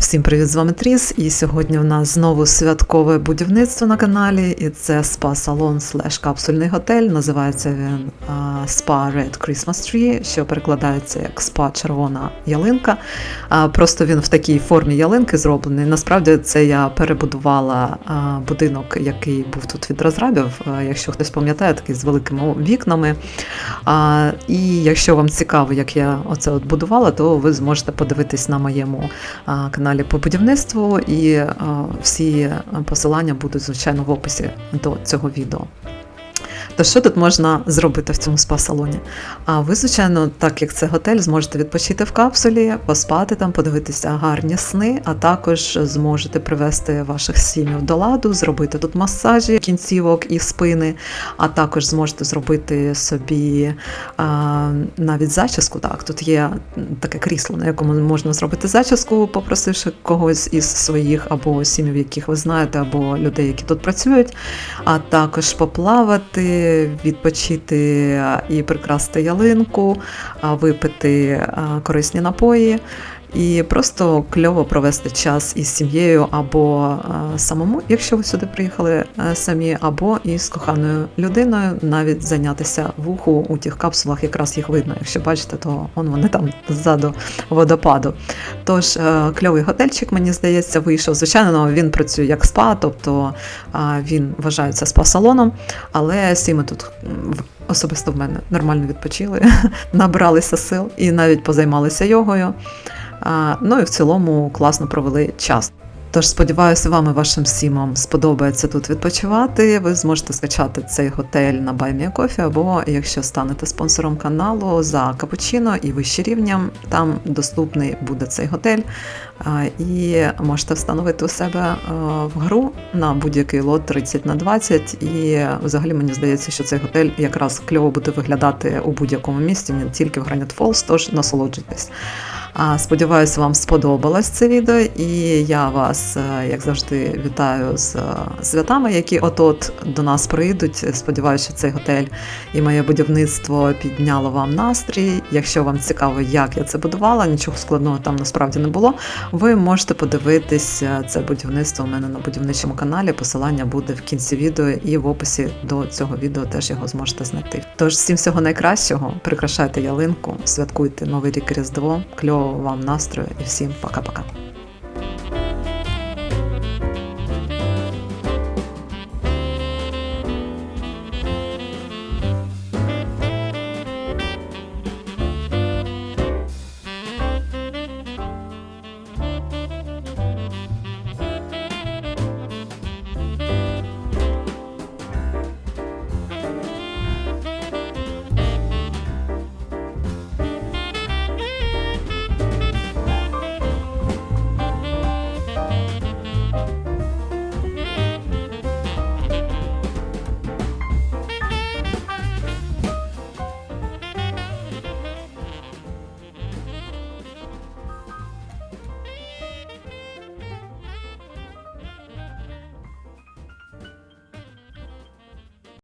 Всім привіт, з вами Тріс. І сьогодні у нас знову святкове будівництво на каналі. І це спа-салон слеш капсульний готель. Називається він Spa Red Christmas Tree, що перекладається як спа червона ялинка. Просто він в такій формі ялинки зроблений. Насправді це я перебудувала будинок, який був тут від розрабів. Якщо хтось пам'ятає, такий з великими вікнами. І якщо вам цікаво, як я оце от будувала, то ви зможете подивитись на моєму а, каналі по будівництву, і всі посилання будуть, звичайно, в описі до цього відео. То що тут можна зробити в цьому спа-салоні? А ви, звичайно, так як це готель, зможете відпочити в капсулі, поспати там, подивитися гарні сни, а також зможете привести ваших сім'їв до ладу, зробити тут масажі кінцівок і спини, а також зможете зробити собі а, навіть зачіску. Так, тут є таке крісло, на якому можна зробити зачіску, попросивши когось із своїх або сім'їв, яких ви знаєте, або людей, які тут працюють, а також поплавати відпочити і прикрасти ялинку, випити корисні напої. І просто кльово провести час із сім'єю або самому, якщо ви сюди приїхали самі, або із коханою людиною, навіть зайнятися вуху у тих капсулах, якраз їх видно. Якщо бачите, то он вони там ззаду водопаду. Тож кльовий готельчик, мені здається, вийшов. Звичайно, він працює як спа, тобто він вважається спа-салоном, але всі ми тут. Особисто в мене нормально відпочили, набралися сил і навіть позаймалися йогою. Ну і в цілому класно провели час. Тож сподіваюся, вам і вашим сімам сподобається тут відпочивати. Ви зможете скачати цей готель на BuyMeACoffee, або якщо станете спонсором каналу за капучино і вище рівням, там доступний буде цей готель. І можете встановити у себе в гру на будь-який лот 30 на 20. І взагалі мені здається, що цей готель якраз кльово буде виглядати у будь-якому місці, не тільки в Granite Falls, тож насолоджуйтесь. Сподіваюся, вам сподобалось це відео, і я вас, е, як завжди, вітаю з е, святами, які от-от до нас прийдуть. Сподіваюся, що цей готель і моє будівництво підняло вам настрій. Якщо вам цікаво, як я це будувала, нічого складного там насправді не було. Ви можете подивитись це будівництво у мене на будівничому каналі. Посилання буде в кінці відео і в описі до цього відео теж його зможете знайти. Тож всім всього найкращого, прикрашайте ялинку, святкуйте новий рік Різдво, кльово вам настрою і всім пока-пока.